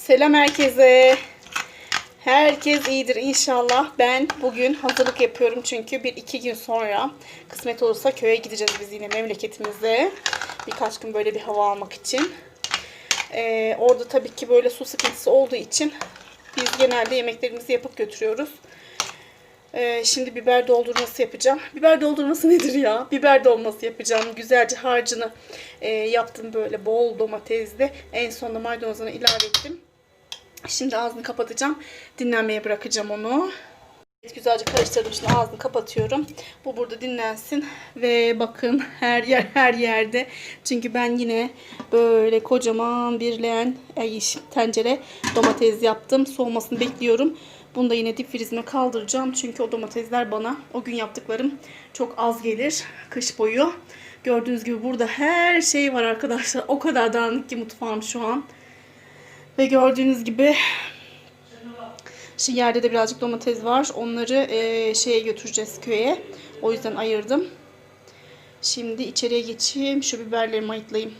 Selam herkese. Herkes iyidir inşallah. Ben bugün hazırlık yapıyorum çünkü bir iki gün sonra kısmet olursa köye gideceğiz biz yine memleketimize. Birkaç gün böyle bir hava almak için. Ee, orada tabii ki böyle su sıkıntısı olduğu için biz genelde yemeklerimizi yapıp götürüyoruz. Ee, şimdi biber doldurması yapacağım. Biber doldurması nedir ya? Biber dolması yapacağım. Güzelce harcını e, yaptım böyle bol domatesli. En sonunda maydanozunu ilave ettim. Şimdi ağzını kapatacağım. Dinlenmeye bırakacağım onu. Evet, güzelce karıştırdım. Şimdi ağzını kapatıyorum. Bu burada dinlensin. Ve bakın her yer her yerde. Çünkü ben yine böyle kocaman bir leğen ay, tencere domates yaptım. Soğumasını bekliyorum. Bunu da yine dip frizime kaldıracağım. Çünkü o domatesler bana o gün yaptıklarım çok az gelir. Kış boyu. Gördüğünüz gibi burada her şey var arkadaşlar. O kadar dağınık ki mutfağım şu an. Ve gördüğünüz gibi Şimdi yerde de birazcık domates var. Onları eee, şeye götüreceğiz köye. O yüzden ayırdım. Şimdi içeriye geçeyim. Şu biberlerimi ayıtlayayım.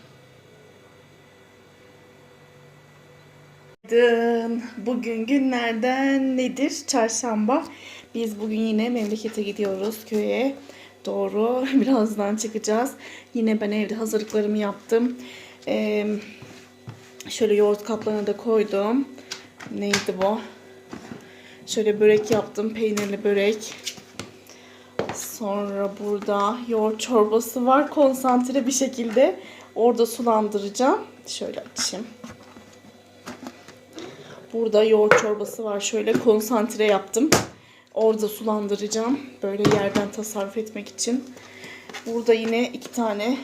Günaydın. Bugün günlerden nedir? Çarşamba. Biz bugün yine memlekete gidiyoruz köye. Doğru. Birazdan çıkacağız. Yine ben evde hazırlıklarımı yaptım. Eee Şöyle yoğurt kaplarına da koydum. Neydi bu? Şöyle börek yaptım. Peynirli börek. Sonra burada yoğurt çorbası var. Konsantre bir şekilde. Orada sulandıracağım. Şöyle açayım. Burada yoğurt çorbası var. Şöyle konsantre yaptım. Orada sulandıracağım. Böyle yerden tasarruf etmek için. Burada yine iki tane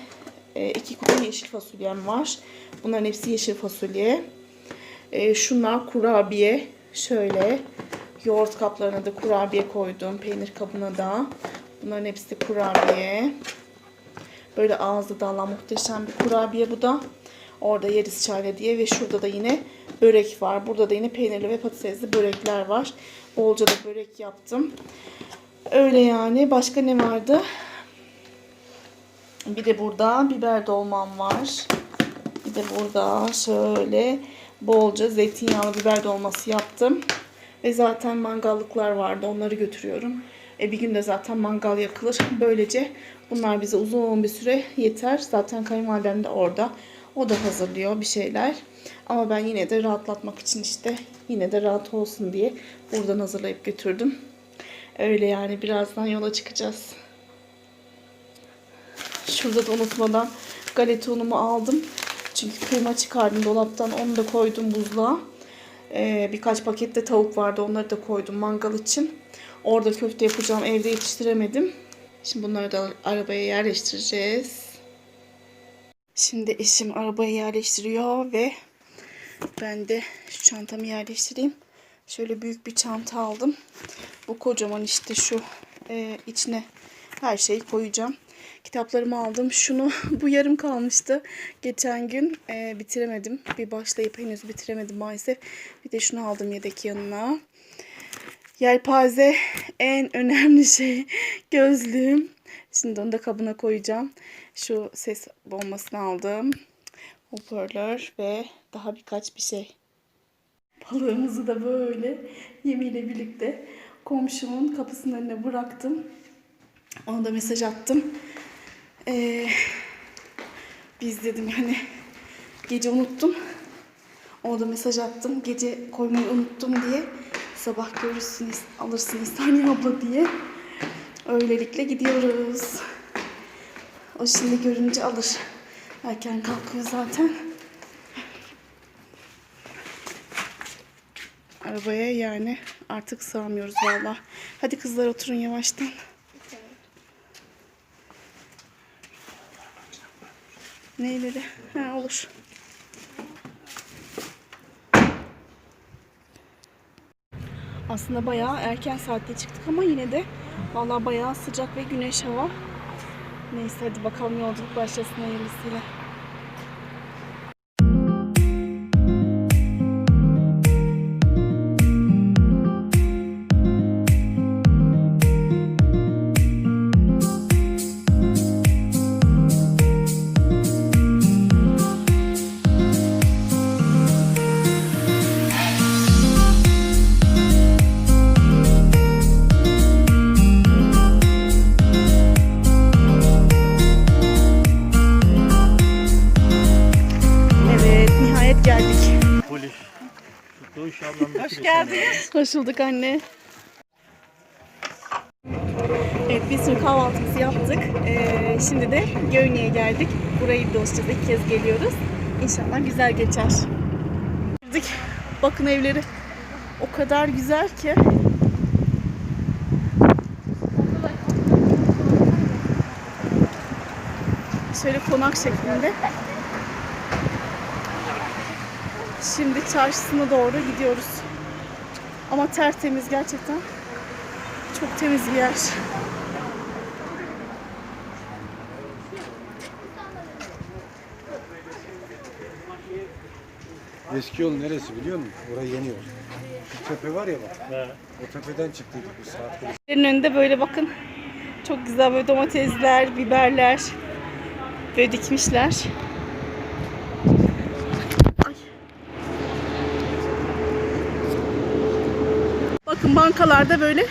e, iki kutu yeşil fasulyem var. Bunların hepsi yeşil fasulye. E, şunlar kurabiye. Şöyle yoğurt kaplarına da kurabiye koydum. Peynir kabına da. Bunların hepsi kurabiye. Böyle ağzı dağılan muhteşem bir kurabiye bu da. Orada yeriz çayla diye ve şurada da yine börek var. Burada da yine peynirli ve patatesli börekler var. Bolca da börek yaptım. Öyle yani. Başka ne vardı? Bir de burada biber dolmam var. Bir de burada şöyle bolca zeytinyağlı biber dolması yaptım. Ve zaten mangallıklar vardı. Onları götürüyorum. E bir günde zaten mangal yakılır. Böylece bunlar bize uzun bir süre yeter. Zaten kayınvalidem de orada. O da hazırlıyor bir şeyler. Ama ben yine de rahatlatmak için işte yine de rahat olsun diye buradan hazırlayıp götürdüm. Öyle yani birazdan yola çıkacağız. Şurada da unutmadan galeta unumu aldım. Çünkü kıyma çıkardım dolaptan. Onu da koydum buzluğa. Ee, birkaç pakette tavuk vardı. Onları da koydum mangal için. Orada köfte yapacağım. Evde yetiştiremedim. Şimdi bunları da arabaya yerleştireceğiz. Şimdi eşim arabayı yerleştiriyor ve ben de şu çantamı yerleştireyim. Şöyle büyük bir çanta aldım. Bu kocaman işte şu e, içine her şeyi koyacağım. Kitaplarımı aldım. Şunu bu yarım kalmıştı. Geçen gün e, bitiremedim. Bir başlayıp henüz bitiremedim maalesef. Bir de şunu aldım yedek yanına. Yelpaze en önemli şey gözlüğüm. Şimdi onu da kabına koyacağım. Şu ses bombasını aldım. Hoparlör ve daha birkaç bir şey. Balığımızı da böyle yemiyle birlikte komşumun kapısının önüne bıraktım. Ona da mesaj attım. Ee, biz dedim hani gece unuttum. Ona da mesaj attım. Gece koymayı unuttum diye. Sabah görürsünüz, alırsınız Saniye abla diye. Öylelikle gidiyoruz. O şimdi görünce alır. Erken kalkıyor zaten. Arabaya yani artık sığamıyoruz valla. Hadi kızlar oturun yavaştan. Neyleri? Ha olur. Aslında bayağı erken saatte çıktık ama yine de vallahi bayağı sıcak ve güneş hava. Neyse hadi bakalım yolculuk başlasın hayırlısıyla. Doğuş ablamla Hoş geldiniz. Hoş bulduk anne. Evet biz şimdi kahvaltımızı yaptık. Ee, şimdi de Göynü'ye geldik. Burayı dolaşacağız. İlk kez geliyoruz. İnşallah güzel geçer. Girdik. Bakın evleri o kadar güzel ki. Şöyle konak şeklinde. Şimdi çarşısına doğru gidiyoruz. Ama tertemiz gerçekten. Çok temiz bir yer. Eski yol neresi biliyor musun? Orayı yeni yol. Bir tepe var ya bak. He. O tepeden çıktıydık biz saat. Evlerin önünde böyle bakın. Çok güzel böyle domatesler, biberler böyle dikmişler. Bakın bankalarda böyle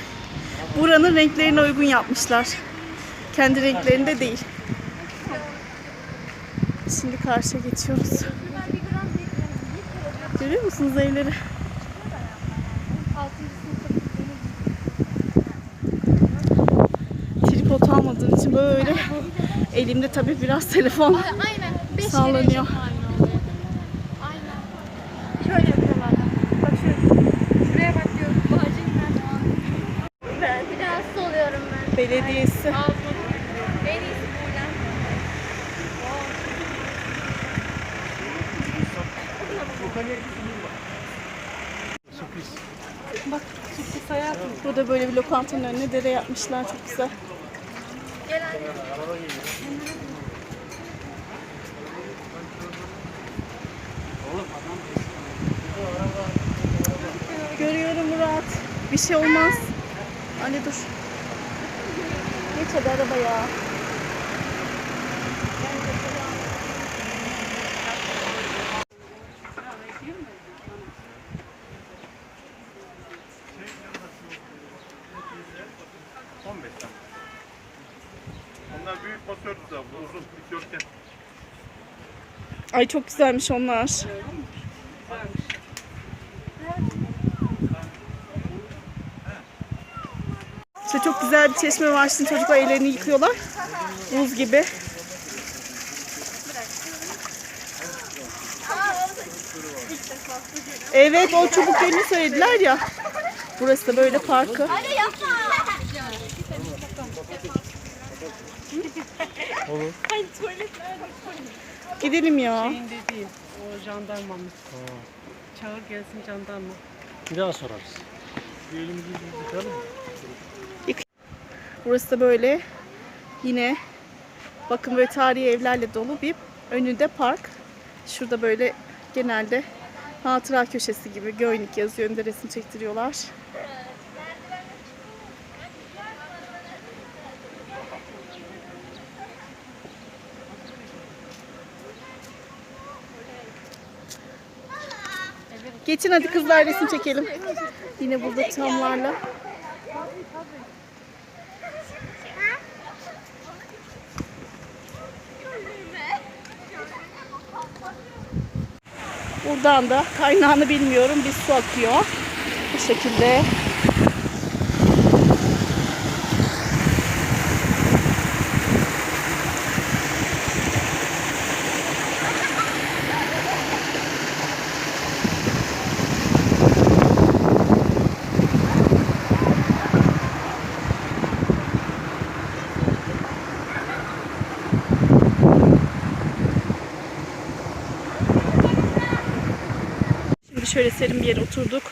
buranın renklerine uygun yapmışlar. Kendi renklerinde değil. Şimdi karşıya geçiyoruz. Görüyor musunuz evleri? tripod almadığım için böyle elimde tabii biraz telefon Sallanıyor. kere çok aynı oluyor. Aynen. Şöyle yapıyorlar. Bak şöyle. Şuraya bak diyorum. Bağcıyım ben. Ben bir de hasta oluyorum ben. belediyesi. Ağzım. En iyisi buradan. Bak sürpriz hayatım. Burada böyle bir lokantanın önüne dere yapmışlar çok güzel. Görüyorum Murat. Bir şey olmaz. Anne dur. Geç hadi arabaya. Onlar büyük de bu uzun dikdörtgen. Ay çok güzelmiş onlar. İşte çok güzel bir çeşme var. Şimdi çocuklar ellerini yıkıyorlar. Buz gibi. Evet o çubuk gölünü söylediler ya. Burası da böyle parkı. Hadi yapma. Gidelim ya. Şeyin dediğin o jandarmamız. Çağır gelsin jandarma. Bir daha sorarız. Bir elimizi yüzümüzü yıkayalım mı? Burası da böyle yine bakın böyle tarihi evlerle dolu bir önünde park. Şurada böyle genelde hatıra köşesi gibi Göynük yazıyor. Önünde resim çektiriyorlar. Geçin hadi kızlar resim çekelim. Yine burada çamlarla. Buradan da kaynağını bilmiyorum bir su akıyor. Bu şekilde. Şimdi şöyle serin bir yere oturduk.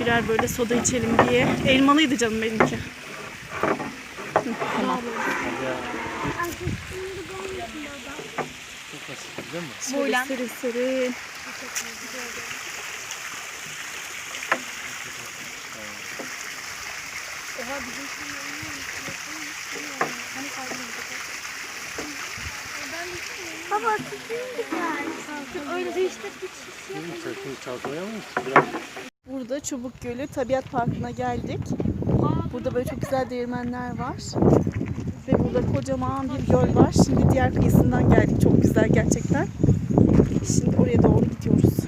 Birer böyle soda içelim diye. Elmalıydı canım benimki. Tamam. Şöyle serin serin. Baba tutayım güzel. Burada Çubuk Gölü Tabiat Parkı'na geldik. Burada böyle çok güzel değirmenler var. Ve burada kocaman bir göl var. Şimdi diğer kıyısından geldik. Çok güzel gerçekten. Şimdi oraya doğru gidiyoruz.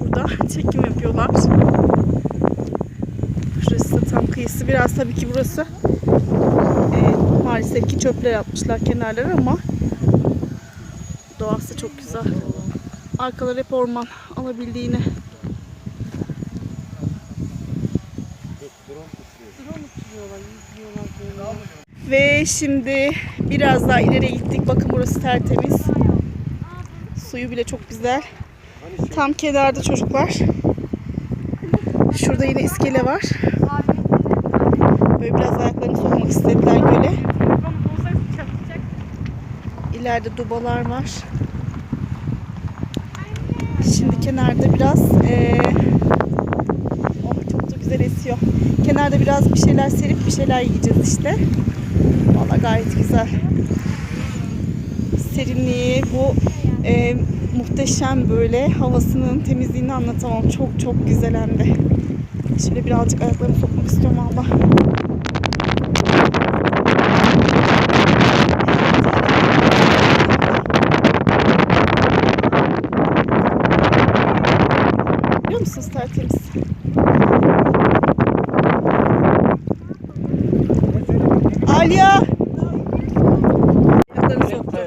burada çekim yapıyorlar. Şurası da Biraz tabii ki burası e, maalesef ki çöpler yapmışlar kenarları ama doğası çok güzel. Arkalar hep orman alabildiğine. Ve şimdi biraz daha ileri gittik. Bakın burası tertemiz. Suyu bile çok güzel. Tam kenarda çocuklar. Şurada yine iskele var. Böyle biraz ayaklarını sokmak istediler göle. İleride dubalar var. Şimdi kenarda biraz eee oh, çok da güzel esiyor. Kenarda biraz bir şeyler serip bir şeyler yiyeceğiz işte. Valla gayet güzel. Serinliği bu eee, muhteşem böyle havasının temizliğini anlatamam. Çok çok güzel hem de. Şöyle birazcık ayaklarımı sokmak istiyorum valla. Biliyor musunuz tertemiz? Alya! Ayaklarını soktu.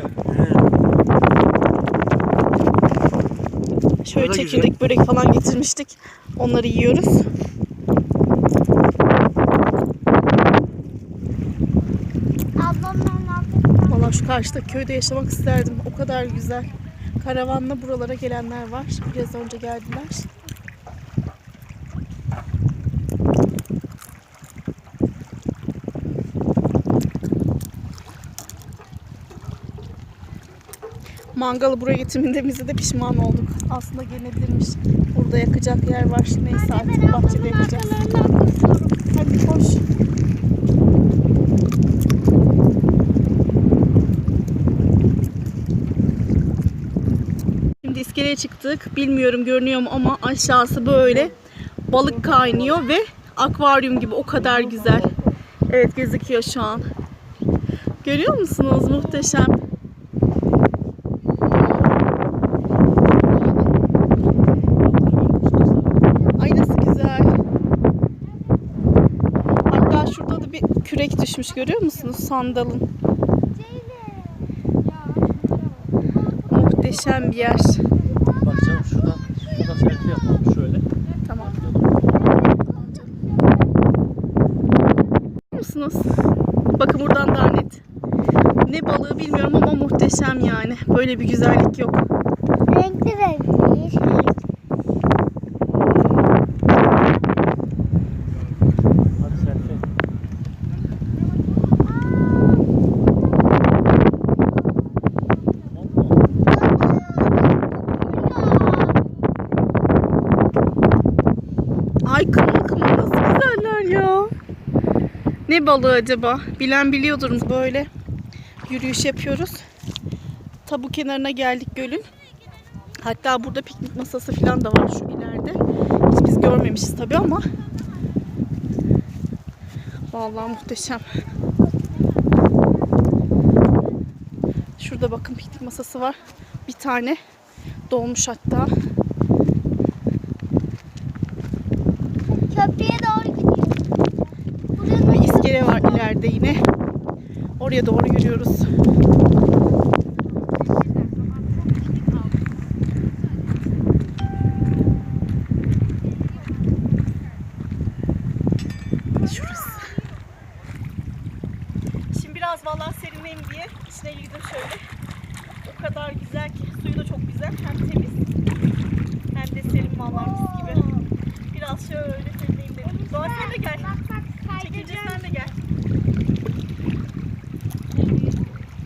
Şöyle Börek falan getirmiştik. Onları yiyoruz. Valla şu karşıdaki köyde yaşamak isterdim. O kadar güzel. Karavanla buralara gelenler var. Biraz önce geldiler. Mangalı buraya getirmemize de pişman olduk. Aslında gelebilirmiş. Burada yakacak yer var. Neyse artık bahçede yakacağız. Hadi koş. Şimdi iskeleye çıktık. Bilmiyorum görünüyor mu ama aşağısı böyle balık kaynıyor ve akvaryum gibi o kadar güzel. Evet gözüküyor şu an. Görüyor musunuz? Muhteşem. Ay nasıl güzel. Hatta şurada kürek düşmüş görüyor musunuz? Sandalın. Muhteşem bir yer. Bak canım şuradan, şuradan selfie yapalım şöyle. Tamam. Görüyor musunuz? Bakın buradan daha net. Ne balığı bilmiyorum ama muhteşem yani. Böyle bir güzellik yok. Renkli renkli. Hadi selfie. Ay kımıl kımıl nasıl güzeller ya. Balığı acaba? Bilen biliyordur böyle. Yürüyüş yapıyoruz. Tabu kenarına geldik gölün. Hatta burada piknik masası falan da var şu ileride. Hiç biz görmemişiz tabii ama. Vallahi muhteşem. Şurada bakın piknik masası var. Bir tane dolmuş hatta. Köprüye doğru gidiyor. Buranın Bir iskele ileride yine. Oraya doğru yürüyoruz.